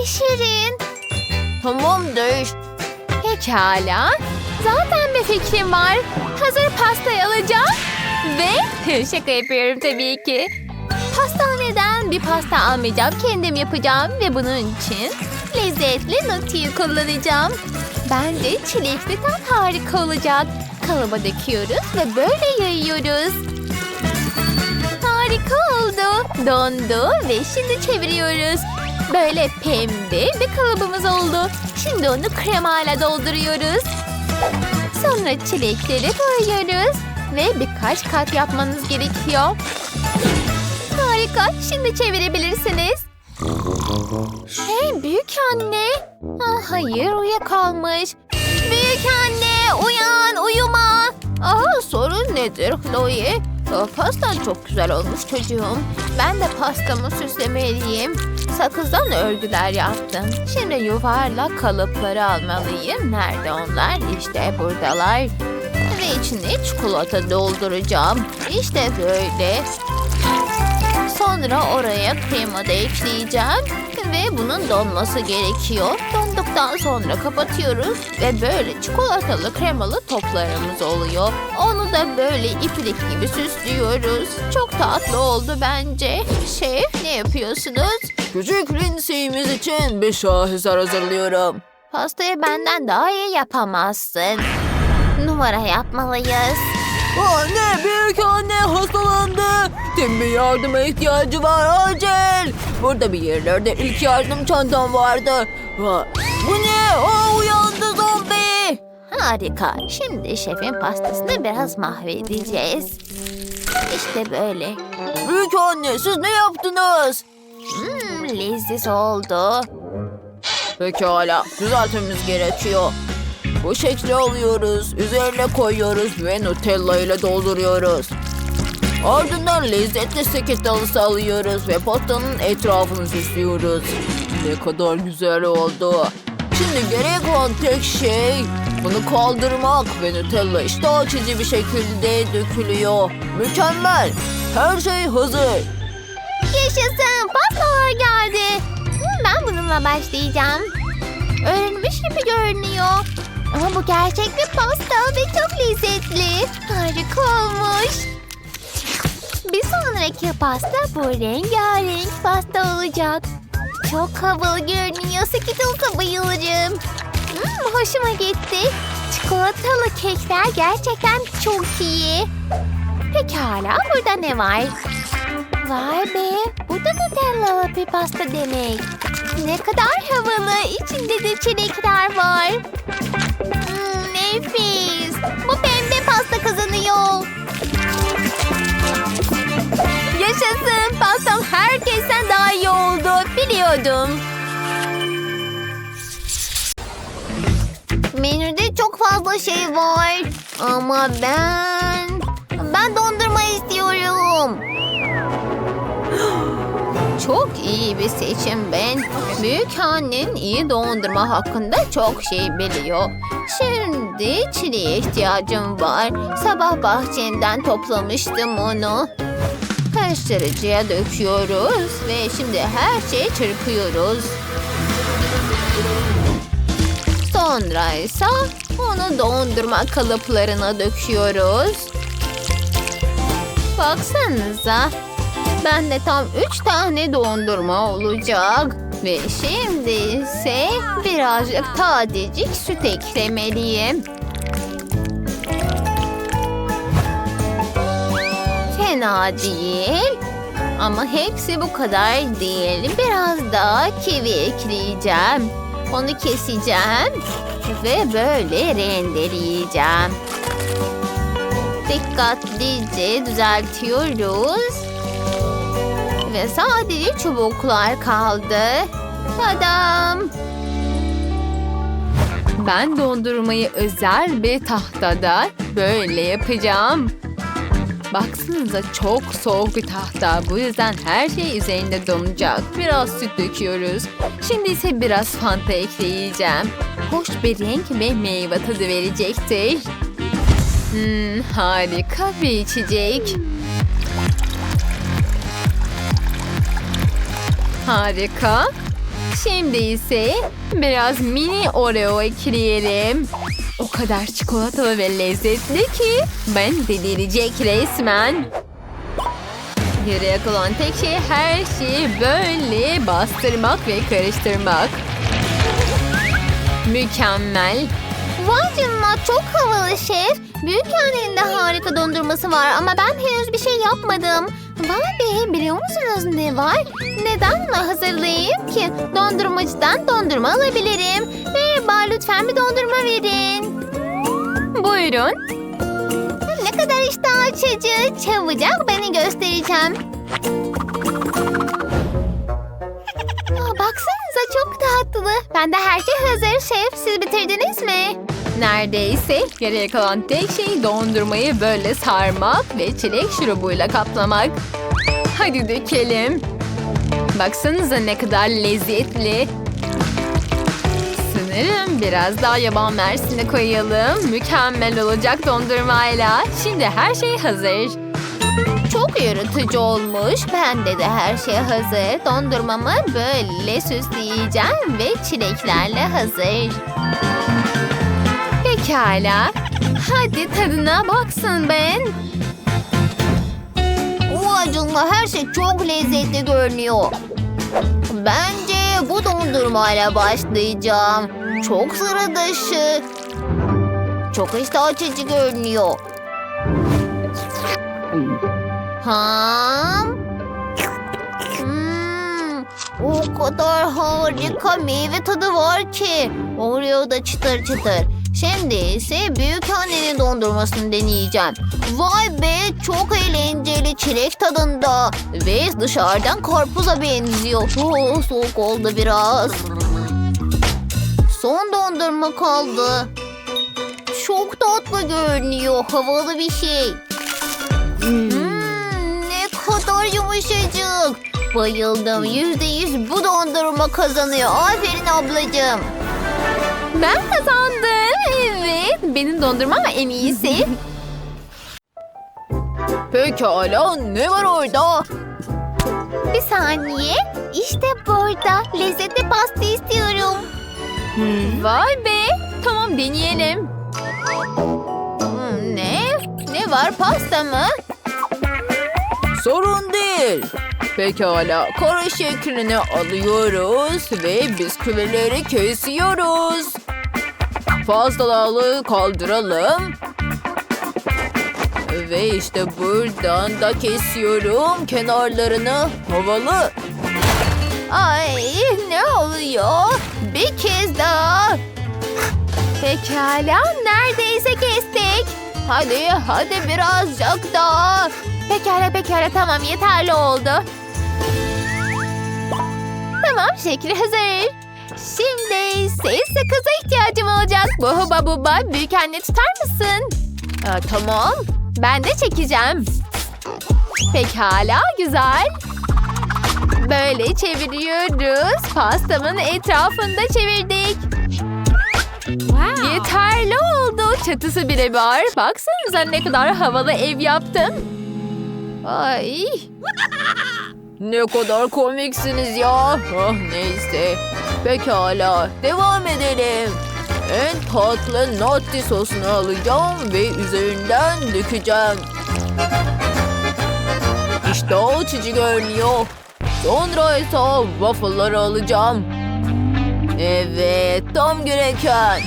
pişirin. Tamamdır. Pekala. Zaten bir fikrim var. Hazır pastayı alacağım. Ve şaka yapıyorum tabii ki. Pastaneden bir pasta almayacağım. Kendim yapacağım ve bunun için lezzetli Nutella'yı kullanacağım. Bence çilekli tat harika olacak. Kalıba döküyoruz ve böyle yayıyoruz. Harika oldu. Dondu ve şimdi çeviriyoruz. Böyle pembe bir kalıbımız oldu. Şimdi onu kremayla dolduruyoruz. Sonra çilekleri koyuyoruz. Ve birkaç kat yapmanız gerekiyor. Harika. Şimdi çevirebilirsiniz. Hey büyük anne. Ah, hayır uyuyakalmış. Büyük anne uyan uyuma. Aa, sorun nedir Chloe? Aa, Pastan çok güzel olmuş çocuğum. Ben de pastamı süslemeliyim. Sakızdan örgüler yaptım. Şimdi yuvarlak kalıpları almalıyım. Nerede onlar? İşte buradalar. Ve içine çikolata dolduracağım. İşte böyle. Sonra oraya krema da ekleyeceğim. Ve bunun donması gerekiyor. Donduktan sonra kapatıyoruz. Ve böyle çikolatalı kremalı toplarımız oluyor. Onu da böyle iplik gibi süslüyoruz. Çok tatlı oldu bence. Şef ne yapıyorsunuz? Küçük Lindsay'imiz için bir şaheser hazırlıyorum. Pastayı benden daha iyi yapamazsın. Numara yapmalıyız. Anne, büyük anne hastalandı. Tüm bir yardıma ihtiyacı var acil. Burada bir yerlerde ilk yardım çantam vardı. Ha, Bu ne? Aa, uyandı zombi. Harika. Şimdi şefin pastasını biraz mahvedeceğiz. İşte böyle. Büyük anne siz ne yaptınız? Hmm, leziz oldu. Pekala düzeltmemiz gerekiyor. Bu şekli alıyoruz, üzerine koyuyoruz ve Nutella ile dolduruyoruz. Ardından lezzetli seketalısı alıyoruz ve pastanın etrafını süslüyoruz. Ne kadar güzel oldu. Şimdi gerek olan tek şey bunu kaldırmak ve Nutella iştah açıcı bir şekilde dökülüyor. Mükemmel. Her şey hazır. Yaşasın. Pastalar geldi. Ben bununla başlayacağım. Öğrenmiş gibi görünüyor. Ama bu gerçek bir pasta ve çok lezzetli. Harika olmuş. Bir sonraki pasta bu rengarenk pasta olacak. Çok havalı görünüyor. Skittles'a bayılırım. Hmm, hoşuma gitti. Çikolatalı kekler gerçekten çok iyi. Pekala burada ne var? Vay be, bu da Nutellalı bir pasta demek. Ne kadar havalı, içinde de çilekler var. Hmm, nefis. Bu pembe pasta kazanıyor. Yaşasın, pastam herkesten daha iyi oldu. Biliyordum. Menüde çok fazla şey var. Ama ben... Ben dondurma istiyorum. Çok iyi bir seçim ben. Büyük annen iyi dondurma hakkında çok şey biliyor. Şimdi çileğe ihtiyacım var. Sabah bahçemden toplamıştım onu. Karıştırıcıya döküyoruz ve şimdi her şeyi çırpıyoruz. Sonra ise onu dondurma kalıplarına döküyoruz. Baksanıza. Bende tam üç tane dondurma olacak. Ve şimdi ise birazcık tadecik süt eklemeliyim. Fena değil. Ama hepsi bu kadar değil. Biraz daha kivi ekleyeceğim. Onu keseceğim ve böyle rendeleyeceğim. Dikkatlice düzeltiyoruz. Ve sadece çubuklar kaldı. Tadam! Ben dondurmayı özel bir tahtada böyle yapacağım. Baksanıza çok soğuk bir tahta. Bu yüzden her şey üzerinde donacak. Biraz süt döküyoruz. Şimdi ise biraz fanta ekleyeceğim. Hoş bir renk ve meyve tadı verecektir. Hmm, harika bir içecek. Harika. Şimdi ise biraz mini Oreo ekleyelim. O kadar çikolatalı ve lezzetli ki ben delirecek resmen. Geriye kalan tek şey her şeyi böyle bastırmak ve karıştırmak. Mükemmel. Vay canına çok havalı şef. Büyük annenin de harika dondurması var ama ben henüz bir şey yapmadım. Vay be biliyor musunuz ne var? Neden bunu hazırlayayım ki? Dondurmacıdan dondurma alabilirim. Merhaba lütfen bir dondurma verin. Buyurun. Ne kadar iştah açıcı. Çabucak beni göstereceğim. Aa, baksanıza çok tatlı. Bende her şey hazır şef. Siz bitirdiniz mi? Neredeyse geriye kalan tek şey dondurmayı böyle sarmak ve çilek şurubuyla kaplamak. Hadi dökelim. Baksanıza ne kadar lezzetli. Sanırım biraz daha yaban mersini koyalım. Mükemmel olacak dondurmayla. Şimdi her şey hazır. Çok yaratıcı olmuş. Bende de her şey hazır. Dondurmamı böyle süsleyeceğim ve çileklerle hazır. Pekala. Hadi tadına baksın ben. Canına her şey çok lezzetli görünüyor. Bence bu dondurmayla başlayacağım. Çok sıra dışı. Çok iştah açıcı görünüyor. Ham. Hmm, o kadar harika meyve tadı var ki. Oreo da çıtır çıtır. Şimdi ise büyük annenin dondurmasını deneyeceğim. Vay be çok eğlenceli çilek tadında. Ve dışarıdan karpuza benziyor. Oh, soğuk oldu biraz. Son dondurma kaldı. Çok tatlı görünüyor. Havalı bir şey. Hmm, ne kadar yumuşacık. Bayıldım. Yüzde yüz bu dondurma kazanıyor. Aferin ablacığım. Ben kazandım. Evet. Benim dondurmam en iyisi. Pekala ne var orada? Bir saniye. İşte burada. Lezzetli pasta istiyorum. Vay be. Tamam deneyelim. Hmm, ne? Ne var pasta mı? Sorun değil. Pekala kare şeklini alıyoruz ve bisküvileri kesiyoruz. Fazlalığı kaldıralım. Ve işte buradan da kesiyorum kenarlarını havalı. Ay ne oluyor? Bir kez daha. Pekala. Neredeyse kestik. Hadi hadi birazcık daha. Pekala pekala tamam yeterli oldu. Tamam şekli hazır. Şimdi ise sakıza ihtiyacım olacak. Buhuba buba büyük anne tutar mısın? Aa, tamam. Ben de çekeceğim. Pekala güzel. Böyle çeviriyoruz. Pastamın etrafında çevirdik. Yeterli oldu. Çatısı bile var. Baksanıza ne kadar havalı ev yaptım. Ay. Ne kadar komiksiniz ya. Ah neyse. Pekala devam edelim. En tatlı nutty sosunu alacağım ve üzerinden dökeceğim. İşte açıcı görünüyor. Sonra ise waffle'ları alacağım. Evet tam gereken.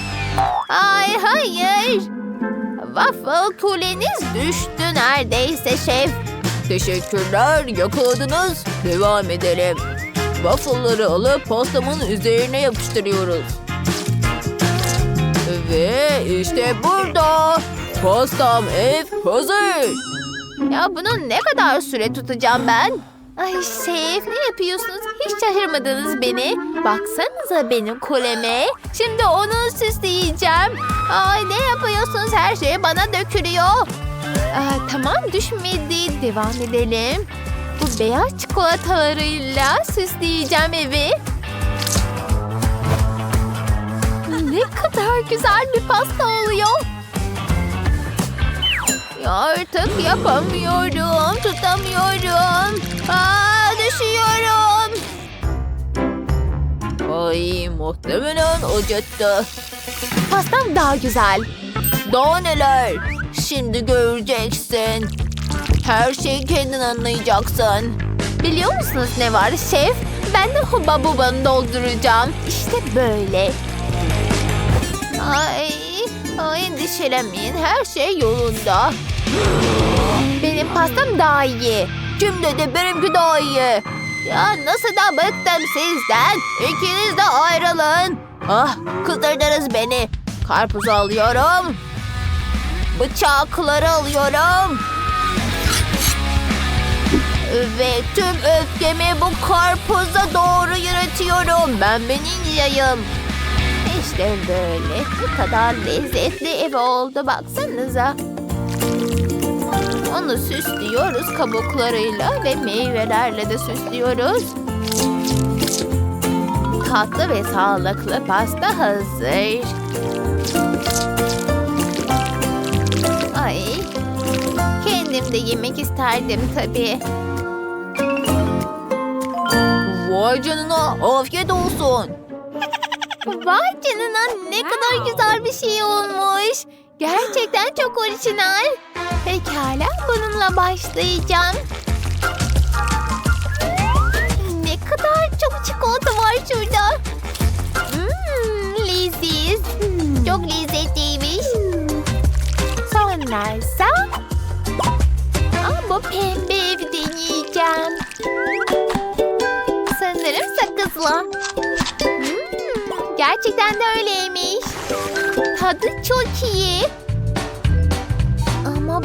Ay hayır. Waffle kuleniz düştü neredeyse şef. Teşekkürler yakaladınız. Devam edelim. Waffle'ları alıp pastamın üzerine yapıştırıyoruz. Ve işte burada. Pastam ev hazır. Ya bunu ne kadar süre tutacağım ben? Ay şef ne yapıyorsunuz? Hiç şaşırmadınız beni. Baksanıza benim kuleme. Şimdi onu süsleyeceğim. Ay ne yapıyorsunuz? Her şey bana dökülüyor. Aa, tamam düşmedi. Devam edelim. Bu beyaz çikolatalarıyla süsleyeceğim evi. Ne kadar güzel bir pasta oluyor. Artık yapamıyorum. Tutamıyorum. Aa düşüyorum. Muhtemelen acıttı. Pastam daha güzel. Daha neler? Şimdi göreceksin. Her şeyi kendin anlayacaksın. Biliyor musunuz ne var şef? Ben de huba bubanı dolduracağım. İşte böyle. Ay, ay endişelenmeyin her şey yolunda. Benim pastam daha iyi. Kim dedi benimki daha iyi? Ya nasıl da bıktım sizden. İkiniz de ayrılın. Ah kızdırdınız beni. Karpuzu alıyorum. Bıçakları alıyorum. Ve tüm öfkemi bu karpuza doğru yürütüyorum. Ben bir ninjayım. İşte böyle. Ne kadar lezzetli ev oldu baksanıza. Onu süslüyoruz kabuklarıyla ve meyvelerle de süslüyoruz. Tatlı ve sağlıklı pasta hazır. Ay, kendim de yemek isterdim tabii. Vay canına afiyet olsun. Vay canına ne kadar güzel bir şey olmuş. Gerçekten çok orijinal. Pekala bununla başlayacağım. Ne kadar çok çikolata var şurada. Mmm leziz. Çok lezzetliymiş. Sonraysa Aa, bu pembe evi deneyeceğim. Sanırım sakızlı. Hmm, gerçekten de öyleymiş. Tadı çok iyi.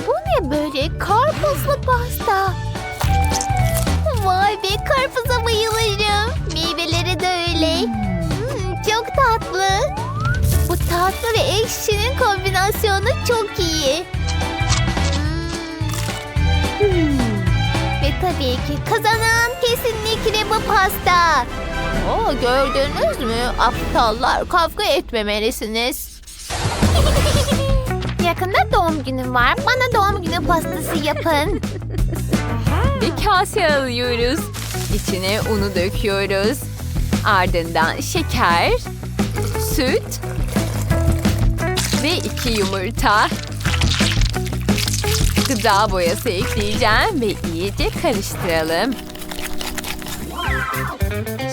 Bu ne böyle? Karpuzlu pasta. Vay be karpuza bayılırım. Meyveleri de öyle. Hmm, çok tatlı. Bu tatlı ve ekşinin kombinasyonu çok iyi. Hmm. Ve tabii ki kazanan kesinlikle bu pasta. Oo, gördünüz mü? Aptallar kavga etmemelisiniz. Yakında doğum günüm var. Bana doğum günü pastası yapın. Bir kase alıyoruz. İçine unu döküyoruz. Ardından şeker, süt ve iki yumurta. Gıda boyası ekleyeceğim ve iyice karıştıralım.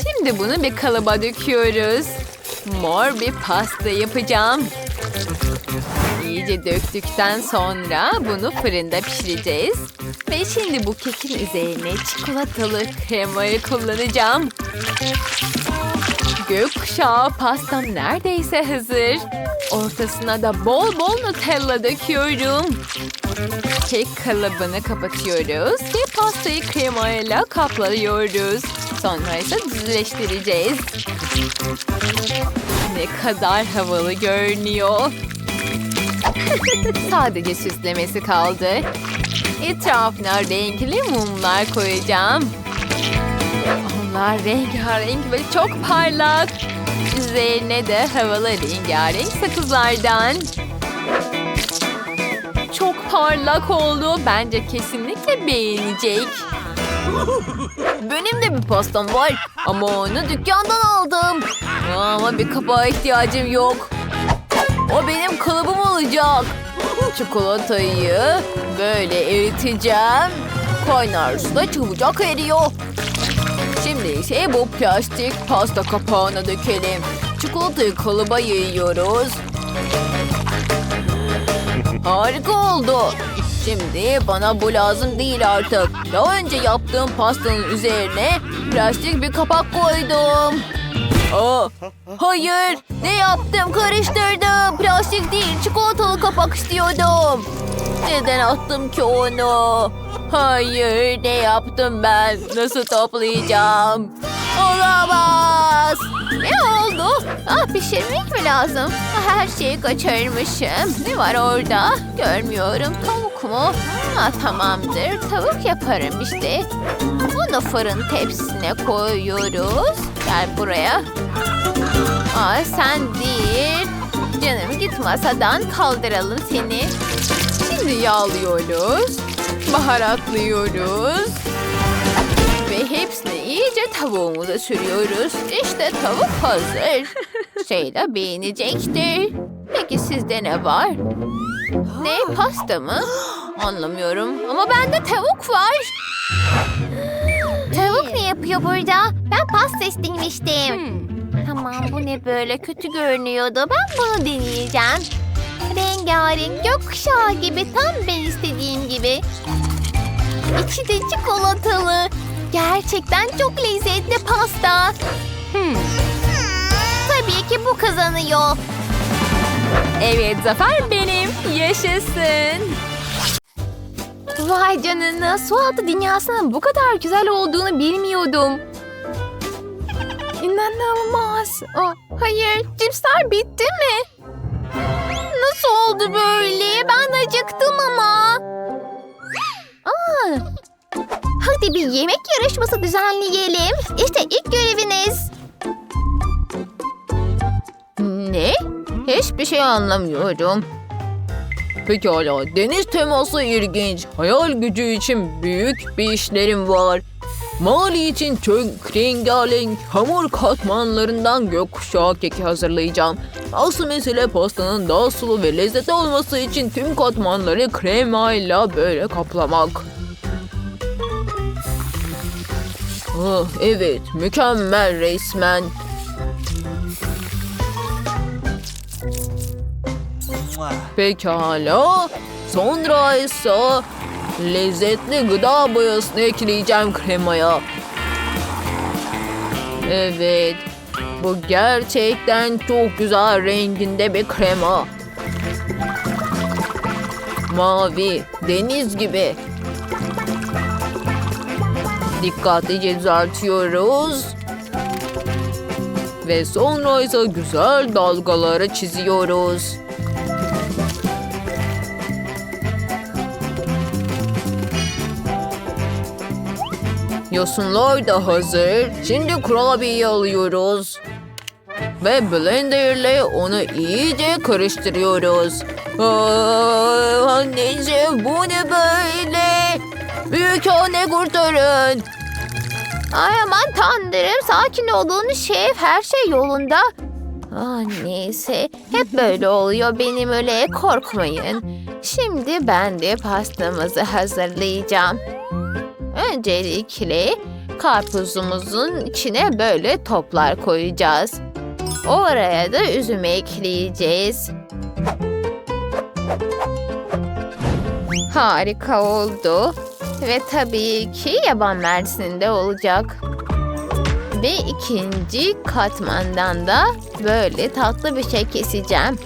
Şimdi bunu bir kalıba döküyoruz. Mor bir pasta yapacağım. İyice döktükten sonra bunu fırında pişireceğiz. Ve şimdi bu kekin üzerine çikolatalı kremayı kullanacağım. Gökkuşağı pastam neredeyse hazır. Ortasına da bol bol Nutella döküyorum. Kek kalıbını kapatıyoruz ve pastayı kremayla kaplıyoruz. Sonra ise düzleştireceğiz. Ne kadar havalı görünüyor. Sadece süslemesi kaldı. Etrafına renkli mumlar koyacağım. Onlar rengarenk ve çok parlak. Üzerine de havalı rengarenk sakızlardan. Çok parlak oldu. Bence kesinlikle beğenecek. Benim de bir pastam var ama onu dükkandan aldım. Ama bir kapağa ihtiyacım yok. O benim kalıbım olacak. Çikolatayı böyle eriteceğim. Kaynar suda çabucak eriyor. Şimdi ise bu plastik pasta kapağına dökelim. Çikolatayı kalıba yayıyoruz. Harika oldu. Şimdi bana bu lazım değil artık. Daha önce yaptığım pastanın üzerine plastik bir kapak koydum. Aa, hayır, ne yaptım? Karıştırdım. Plastik değil, çikolatalı kapak istiyordum. Neden attım ki onu? Hayır, ne yaptım ben? Nasıl toplayacağım? Olamaz. Ne oldu? Ah pişirmek mi lazım? Her şeyi kaçırmışım. Ne var orada? Görmüyorum. Tavuk mu? Ha, tamamdır. Tavuk yaparım işte. Onu fırın tepsisine koyuyoruz. Gel buraya. Aa, sen değil. Canım git masadan kaldıralım seni. Şimdi yağlıyoruz. Baharatlıyoruz. Ve hepsini iyice Şimdi tavuğumuzu sürüyoruz. İşte tavuk hazır. Şeyla beğenecektir. Peki sizde ne var? Ne pasta mı? Anlamıyorum ama bende tavuk var. Tavuk ne yapıyor burada? Ben pasta istemiştim. Tamam bu ne böyle kötü görünüyordu. Ben bunu deneyeceğim. Rengarenk gökkuşağı gibi tam ben istediğim gibi. İçi de çikolatalı. Gerçekten çok lezzetli pasta. Tabii ki bu kazanıyor. Evet zafer benim. Yaşasın. Vay canına su altı dünyasının bu kadar güzel olduğunu bilmiyordum. İnanılmaz. Oh, hayır cipsler bitti mi? Nasıl oldu böyle? Ben acıktım ama. Hadi bir yemek yarışması düzenleyelim. İşte ilk göreviniz. Ne? Hiçbir şey anlamıyorum. Pekala, deniz teması ilginç. Hayal gücü için büyük bir işlerim var. Mali için çok rengarenk hamur katmanlarından gökkuşağı keki hazırlayacağım. Asıl mesele pastanın daha sulu ve lezzetli olması için tüm katmanları kremayla böyle kaplamak. Ah, evet, mükemmel resmen. Pekala. Sonra ise lezzetli gıda boyasını ekleyeceğim kremaya. Evet. Bu gerçekten çok güzel renginde bir krema. Mavi, deniz gibi. Dikkatlice düzeltiyoruz. Ve sonra ise güzel dalgaları çiziyoruz. Yosunlar da hazır. Şimdi kurabiyeyi alıyoruz. Ve blender ile onu iyice karıştırıyoruz. Aa, anneciğim bu ne böyle? Büyük anne kurtarın. Ay aman tanrım sakin olun şef her şey yolunda. Ah neyse hep böyle oluyor benim öyle korkmayın. Şimdi ben de pastamızı hazırlayacağım. Öncelikle karpuzumuzun içine böyle toplar koyacağız. Oraya da üzüm ekleyeceğiz. Harika oldu. Ve tabii ki yaban mersinde olacak. Ve ikinci katmandan da böyle tatlı bir şey keseceğim.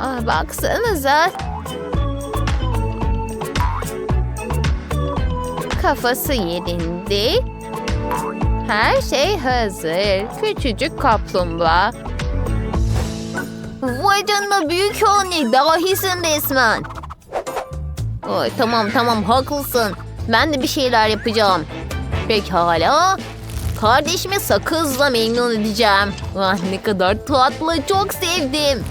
Ah, baksanıza. Kafası yerinde. Her şey hazır. Küçücük kaplumbağa. Vay canına büyük anne dahisin resmen. Ay, tamam tamam haklısın. Ben de bir şeyler yapacağım. Pekala. Kardeşimi sakızla memnun edeceğim. Ah, ne kadar tatlı çok sevdim.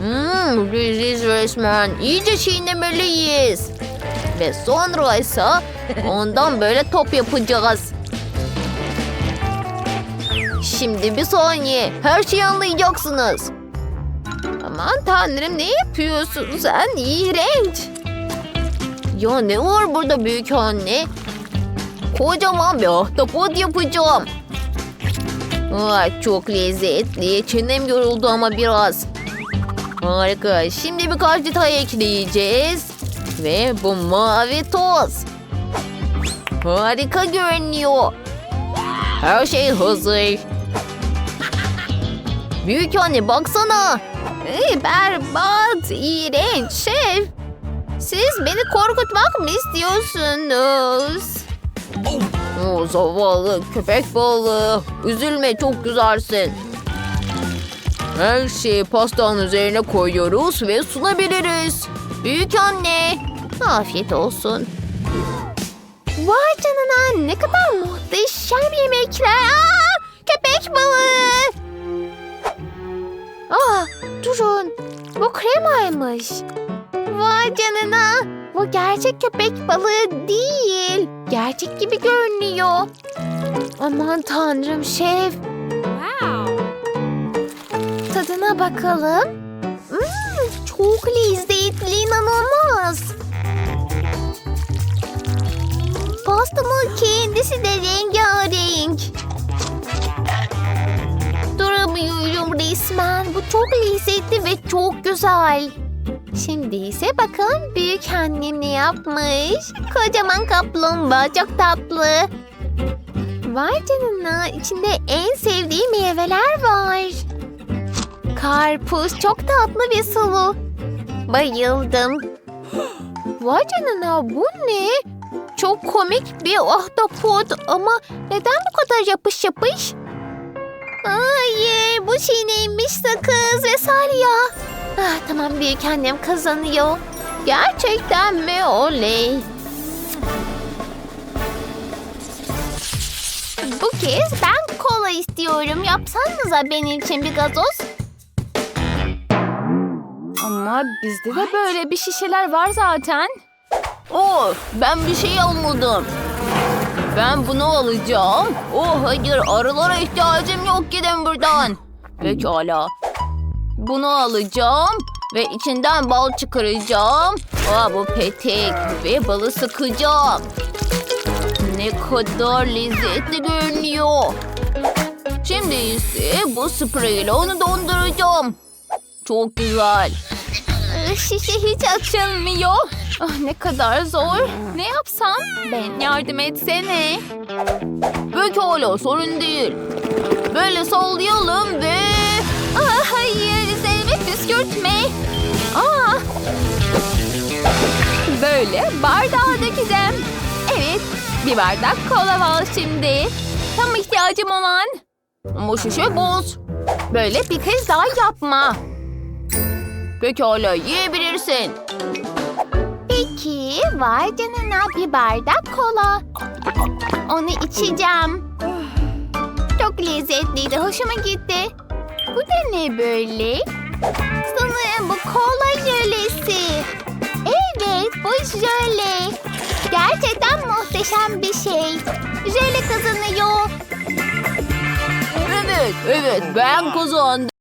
Hmm, leziz resmen. İyice çiğnemeliyiz. Ve sonra ise ondan böyle top yapacağız. Şimdi bir saniye. Her şeyi anlayacaksınız. Aman tanrım ne yapıyorsun sen? İğrenç. Ya ne var burada büyük anne? Kocaman bir ahtapot yapacağım. Ay çok lezzetli. Çenem yoruldu ama biraz. Harika. Şimdi birkaç detay ekleyeceğiz. Ve bu mavi toz. Harika görünüyor. Her şey hazır. Büyük anne baksana. Ey, berbat, iğrenç şef. Siz beni korkutmak mı istiyorsunuz? O zavallı köpek balığı. Üzülme çok güzelsin. Her şeyi pastanın üzerine koyuyoruz ve sunabiliriz. Büyük anne. Afiyet olsun. Vay canına ne kadar muhteşem yemekler. Kremaymış. Vay canına. Bu gerçek köpek balığı değil. Gerçek gibi görünüyor. Aman tanrım şef. Tadına bakalım. Hmm, çok lezzetli inanılmaz. Pastamın kendisi de rengarenk. Duramıyorum resmen. Bu çok lezzetli ve çok güzel. Şimdi ise bakalım büyük annem ne yapmış. Kocaman kaplumbağa çok tatlı. Vay canına içinde en sevdiğim meyveler var. Karpuz çok tatlı bir sulu. Bayıldım. Vay canına bu ne? Çok komik bir ahtapot ama neden bu kadar yapış yapış? Hayır bu şey neymiş sakız ve salya. Ah, tamam büyük annem kazanıyor. Gerçekten mi oley? Bu kez ben kola istiyorum. Yapsanıza benim için bir gazoz. Ama bizde de böyle bir şişeler var zaten. Oh ben bir şey almadım. Ben bunu alacağım. Oh hayır arılara ihtiyacım yok gidin buradan. Pekala. Bunu alacağım ve içinden bal çıkaracağım. Aa, bu petek ve balı sıkacağım. Ne kadar lezzetli görünüyor. Şimdi ise bu sprey ile onu donduracağım. Çok güzel. Şişe hiç açılmıyor. Ah, ne kadar zor. Ne yapsam? Ben yardım etsene. Pekala sorun değil. Böyle sallayalım ve... Ah, hayır üzerime püskürtme. Aa. Böyle bardağa dökeceğim. Evet bir bardak kola var şimdi. Tam ihtiyacım olan. Ama şişe boz. Böyle bir kez daha yapma. Pekala yiyebilirsin. Peki vay canına bir bardak kola. Onu içeceğim. Çok lezzetliydi, hoşuma gitti. Bu da ne böyle? Sanırım bu kola jölesi. Evet, bu jöle. Gerçekten muhteşem bir şey. Jöle kazanıyor. Evet, evet ben kazandım.